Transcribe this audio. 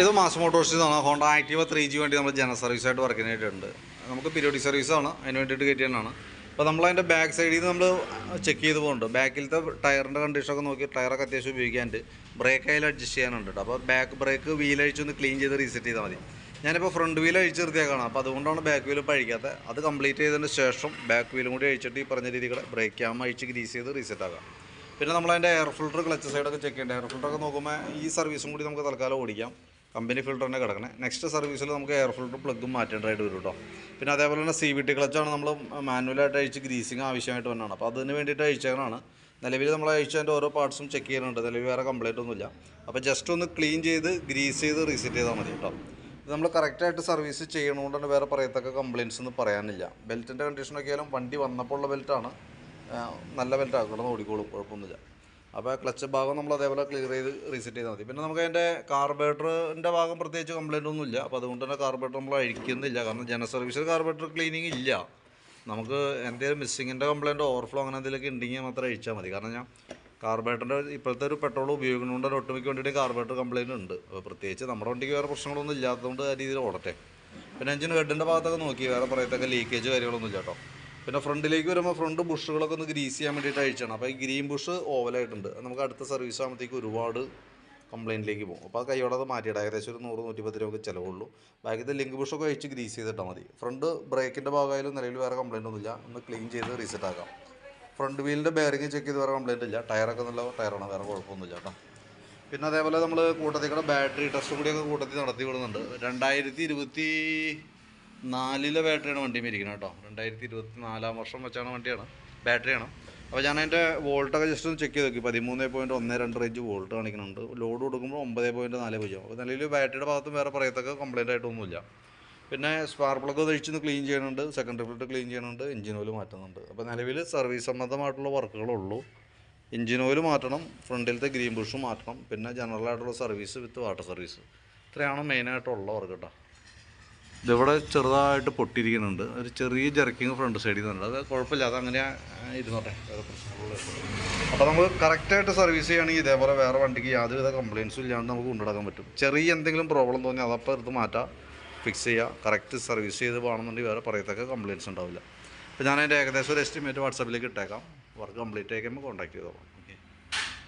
ഇത് മാസ് മോട്ടോഴ്സിൽ നിന്നാണ് Honda Activa three G വേണ്ടി നമ്മൾ ജന സർവീസായിട്ട് വർക്കിനായിട്ടുണ്ട് നമുക്ക് പീരിയോഡിക് സർവീസാണ് അതിന് വേണ്ടിയിട്ട് കയറ്റിയാണ് അപ്പോൾ നമ്മൾ അതിന്റെ ബാക്ക് സൈഡിൽ നിന്ന് നമ്മൾ ചെക്ക് ചെയ്ത് പോകുന്നുണ്ട് ബാക്കിലത്തെ ടയറിന്റെ കണ്ടീഷനൊക്കെ നോക്കി ടയറൊക്കെ അത്യാവശ്യം ഉപയോഗിക്കാനുണ്ട്. ബ്രേക്ക് അതിൽ അഡ്ജസ്റ്റ് ചെയ്യാനുണ്ട് അപ്പോൾ ബാക്ക് ബ്രേക്ക് വീൽ അഴിച്ചൊന്ന് ക്ലീൻ ചെയ്ത് റീസെറ്റ് ചെയ്താൽ മതി. ഞാനിപ്പോൾ ഫ്രണ്ട് വീൽ അഴിച്ച് നിർത്തിയേക്കാണ് അപ്പോൾ അതുകൊണ്ടാണ് ബാക്ക് വീൽ പഴിക്കാത്തത് അത് കംപ്ലീറ്റ് ചെയ്തതിന് ശേഷം ബാക്ക് വീലും കൂടി അഴിച്ചിട്ട് ഈ പറഞ്ഞ രീതിയിൽ ബ്രേക്ക് ക്യാം അഴിച്ച് ഗ്രീസ് ചെയ്ത് റീസെറ്റ് ആക്കാം. പിന്നെ നമ്മളതിന്റെ എയർ ഫിൽറ്റർ ക്ലച്ച് സൈഡൊക്കെ ചെക്ക് ചെയ്യേണ്ട? എയർ ഫിൽറ്ററൊക്കെ നോക്കുമ്പോൾ ഈ സർവീസും കൂടി നമുക്ക് തൽക്കാലം ഓടിക്കാം. കമ്പനി ഫിൽട്ടർ തന്നെ കിടക്കണേ നെക്സ്റ്റ് സർവീസിൽ നമുക്ക് എയർ ഫിൽട്ടർ പ്ലഗും മാറ്റേണ്ടതായിട്ട് വരും കേട്ടോ പിന്നെ അതേപോലെ തന്നെ സി വി ടി ക്ലച്ചാണ് നമ്മൾ മാനുവലായിട്ട് അഴിച്ച് ഗ്രീസിങ് ആവശ്യമായിട്ട് വന്നതാണ് അപ്പോൾ അതിന് വേണ്ടിയിട്ട് അഴിച്ചതാണ് നിലവിൽ നമ്മൾ അഴിച്ചതിന്റെ ഓരോ പാർട്സും ചെക്ക് ചെയ്യുന്നുണ്ട്. നിലവിൽ വേറെ കംപ്ലൈന്റ് ഒന്നുമില്ല. അപ്പോൾ ജസ്റ്റ് ഒന്ന് ക്ലീൻ ചെയ്ത് ഗ്രീസ് ചെയ്ത് റീസെറ്റ് ചെയ്താൽ മതി കേട്ടോ ഇത് നമ്മൾ കറക്റ്റായിട്ട് സർവീസ് ചെയ്യണതുകൊണ്ട് വേറെ പറയത്തക്ക കംപ്ലയിൻസ് ഒന്നും പറയാനില്ല. ബെൽറ്റിന്റെ കണ്ടീഷനൊക്കെ ആയാലും വണ്ടി വന്നപ്പോൾ ഉള്ള ബെൽറ്റാണ് നല്ല ബെൽറ്റാണ് കിടന്ന് ഓടിക്കോളും. കുഴപ്പമൊന്നുമില്ല. അപ്പോൾ ക്ലച്ച് ഭാഗം നമ്മൾ അതേപോലെ ക്ലിയർ ചെയ്ത് റീസെറ്റ് ചെയ്താൽ മതി. പിന്നെ നമുക്ക് അതിന്റെ കാർബേറ്ററിന്റെ ഭാഗം പ്രത്യേകിച്ച് കംപ്ലയിന്റ് ഒന്നുമില്ല അപ്പോൾ അതുകൊണ്ട് തന്നെ കാർബേറ്റർ നമ്മൾ അഴിക്കുന്നില്ല. കാരണം ജന സർവീസിൽ കാർബേറ്റർ ക്ലീനിങ് ഇല്ല. നമുക്ക് എന്തെങ്കിലും മിസ്സിങ്ങിന്റെ കംപ്ലയിന്റ് ഓവർഫ്ലോ അങ്ങനെ എന്തെങ്കിലുമൊക്കെ ഉണ്ടെങ്കിൽ മാത്രം അഴിച്ചാൽ മതി. കാരണം ഞാൻ കാർബേറ്ററിന്റെ ഇപ്പോഴത്തെ ഒരു പെട്രോൾ ഉപയോഗിക്കുന്നതുകൊണ്ട് തന്നെ ഒട്ടുമിക്ക വേണ്ടിയിട്ട് കാർബേറ്റർ കംപ്ലയിന്റ് ഉണ്ട്. അപ്പോൾ പ്രത്യേകിച്ച് നമ്മുടെ വണ്ടിക്ക് വേറെ പ്രശ്നങ്ങളൊന്നും ഇല്ലാത്തതുകൊണ്ട് ആ രീതിയിൽ ഓടട്ടെ. പിന്നെ എഞ്ചിൻ ഹെഡിന്റെ ഭാഗത്തൊക്കെ നോക്കി. വേറെ പറയത്തൊക്കെ ലീക്കേജ് കാര്യങ്ങളൊന്നും ഇല്ല കേട്ടോ. പിന്നെ ഫ്രണ്ടിലേക്ക് വരുമ്പോൾ ഫ്രണ്ട് ബുഷുകളൊക്കെ ഒന്ന് ഗ്രീസ് ചെയ്യാൻ വേണ്ടിയിട്ട് അഴിച്ചാണ് അപ്പോൾ ഈ ഗ്രീൻ ബുഷ് ഓവലായിട്ടുണ്ട് നമുക്ക് അടുത്ത സർവീസ് ആകുമ്പോഴത്തേക്ക് ഒരുപാട് കംപ്ലയിന്റിലേക്ക് പോകും. അപ്പോൾ അത് മാറ്റിയിട്ട് ഏകദേശം ഒരു നൂറ് നൂറ്റിപ്പത്ത് രൂപ ചിലവുള്ളൂ. ബാക്കിത്തെ ലിങ്ക് ബുഷൊക്കെ അഴിച്ച് ഗ്രീസ് ചെയ്തിട്ടാൽ മതി. ഫ്രണ്ട് ബ്രേക്കിന്റെ ഭാഗമായാലും നിലവിൽ വേറെ കംപ്ലയിന്റ് ഒന്നുമില്ല. ഒന്ന് ക്ലീൻ ചെയ്ത് റീസെറ്റ് ആക്കാം. ഫ്രണ്ട് വീലിന്റെ ബെയറിങ് ചെക്ക് ചെയ്ത് വേറെ കംപ്ലയിന്റ് ഇല്ല. ടയറൊക്കെ നല്ല ടയറാണ് വേറെ കുഴപ്പമൊന്നുമില്ല കേട്ടോ. പിന്നെ അതേപോലെ നമ്മൾ കൂട്ടത്തിൽ കൂടെ ബാറ്ററി ടെസ്റ്റും കൂടിയൊക്കെ കൂട്ടത്തിൽ നടത്തി വിടുന്നുണ്ട് രണ്ടായിരത്തി ഇരുപത്തി നാലിലെ ബാറ്ററിയാണ് വണ്ടി ഇരിക്കുന്നത് കേട്ടോ. രണ്ടായിരത്തി ഇരുപത്തി നാലാം വർഷം വെച്ചാണ് വണ്ടിയാണ്. ബാറ്ററിയാണ് അപ്പോൾ ഞാൻ അതിന്റെ വോൾട്ടൊക്കെ ജസ്റ്റ് ഒന്ന് ചെക്ക് ചെയ്ത് നോക്കി. പതിമൂന്ന് പോയിന്റ് ഒന്ന് രണ്ട് റേഞ്ച് വോൾട്ട് കാണിക്കുന്നുണ്ട്. ലോഡ് കൊടുക്കുമ്പോൾ ഒമ്പത് പോയിന്റ് നാല് പൂജ്യം. അപ്പോൾ നിലവിൽ ബാറ്ററിയുടെ ഭാഗത്തും വേറെ പറയത്തൊക്കെ കംപ്ലയിന്റ് ആയിട്ടൊന്നുമില്ല. പിന്നെ സ്പാർ പ്ലഗ് ഒഴിച്ചൊന്ന് ക്ലീൻ ചെയ്യുന്നുണ്ട്. സെക്കൻഡറി ഫിൽറ്റർ ക്ലീൻ ചെയ്യുന്നുണ്ട്. എഞ്ചിൻ ഓയിൽ മാറ്റുന്നുണ്ട്. അപ്പോൾ നിലവിൽ സർവീസ് സംബന്ധമായിട്ടുള്ള വർക്കുകളുള്ളൂ എഞ്ചിൻ ഓയിൽ മാറ്റണം. ഫ്രണ്ടിലത്തെ ഗ്രീൻ ബുഷും മാറ്റണം. പിന്നെ ജനറൽ ആയിട്ടുള്ള സർവീസ് വിത്ത് വാട്ടർ സർവീസ് ഇത്രയാണ് മെയിനായിട്ടുള്ള വർക്ക് കേട്ടോ. ഇതിവിടെ ചെറുതായിട്ട് പൊട്ടിയിരിക്കുന്നുണ്ട്. ഒരു ചെറിയ ജെർക്കിങ് ഫ്രണ്ട് സൈഡിൽ നിന്നുണ്ട് അത് കുഴപ്പമില്ല. അത് അങ്ങനെ ഇരുന്നോട്ടെ. വേറെ പ്രശ്നങ്ങളും അപ്പോൾ നമ്മൾ കറക്റ്റായിട്ട് സർവീസ് ചെയ്യുകയാണെങ്കിൽ ഇതേപോലെ വേറെ വണ്ടിക്ക് യാതൊരുവിധ കംപ്ലയിൻസും ഇല്ലാണ്ട് നമുക്ക് കൊണ്ടുനടക്കാൻ പറ്റും. ചെറിയ എന്തെങ്കിലും പ്രോബ്ലം തോന്നിയാൽ അതപ്പോൾ എടുത്ത് മാറ്റാം. ഫിക്സ് ചെയ്യുക കറക്റ്റ് സർവീസ് ചെയ്ത് പോകണമെന്നുണ്ടെങ്കിൽ വേറെ പറയത്തക്ക കംപ്ലയിൻസ് ഉണ്ടാവില്ല. അപ്പോൾ ഞാൻ അതിന്റെ ഏകദേശം ഒരു എസ്റ്റിമേറ്റ് വാട്സാപ്പിലേക്ക് ഇട്ടേക്കാം. വർക്ക് കംപ്ലീറ്റ് ആയിക്കുമ്പോൾ കോൺടാക്ട് ചെയ്തോളാം.